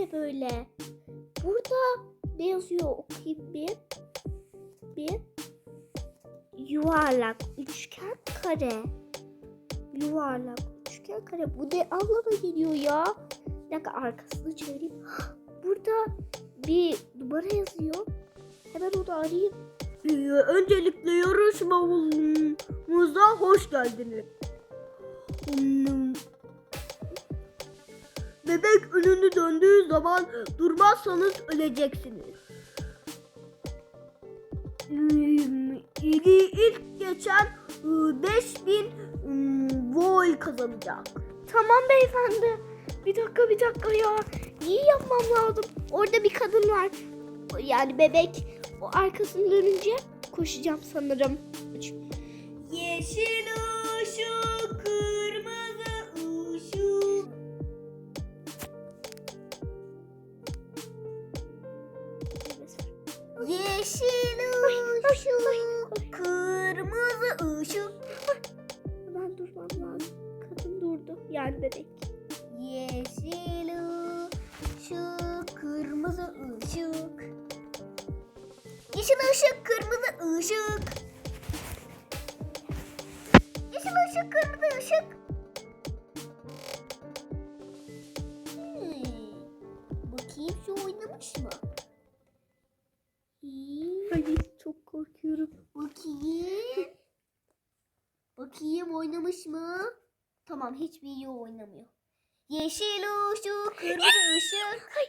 ne böyle? Burada ne yazıyor okuyayım bir. Bir. Yuvarlak, üçgen, kare. Yuvarlak, üçgen, kare. Bu ne anlama geliyor ya? Bir dakika arkasını çevireyim. Burada bir numara yazıyor. Hemen onu arayayım. Ee, öncelikle yarışmamıza hoş geldiniz. Hmm. Bebek önünü döndüğü zaman durmazsanız öleceksiniz. Hmm, İlk geçen e, 5000 hmm, vol kazanacak. Tamam beyefendi. Bir dakika bir dakika ya. İyi yapmam lazım. Orada bir kadın var. Yani bebek. O arkasını dönünce koşacağım sanırım. Yeşil Yeşil ışık, kırmızı ışık. Ben durmam lazım. Kadın durdu. Yani bebek. Yeşil ışık, kırmızı ışık. Yeşil ışık, kırmızı ışık. Yeşil ışık, kırmızı ışık. Hmm. Bakayım şu oynamış mı? Ay çok korkuyorum. Bakayım. Bakayım oynamış mı? Tamam hiçbir iyi oynamıyor. Yeşil ışık, kırmızı ışık. Ay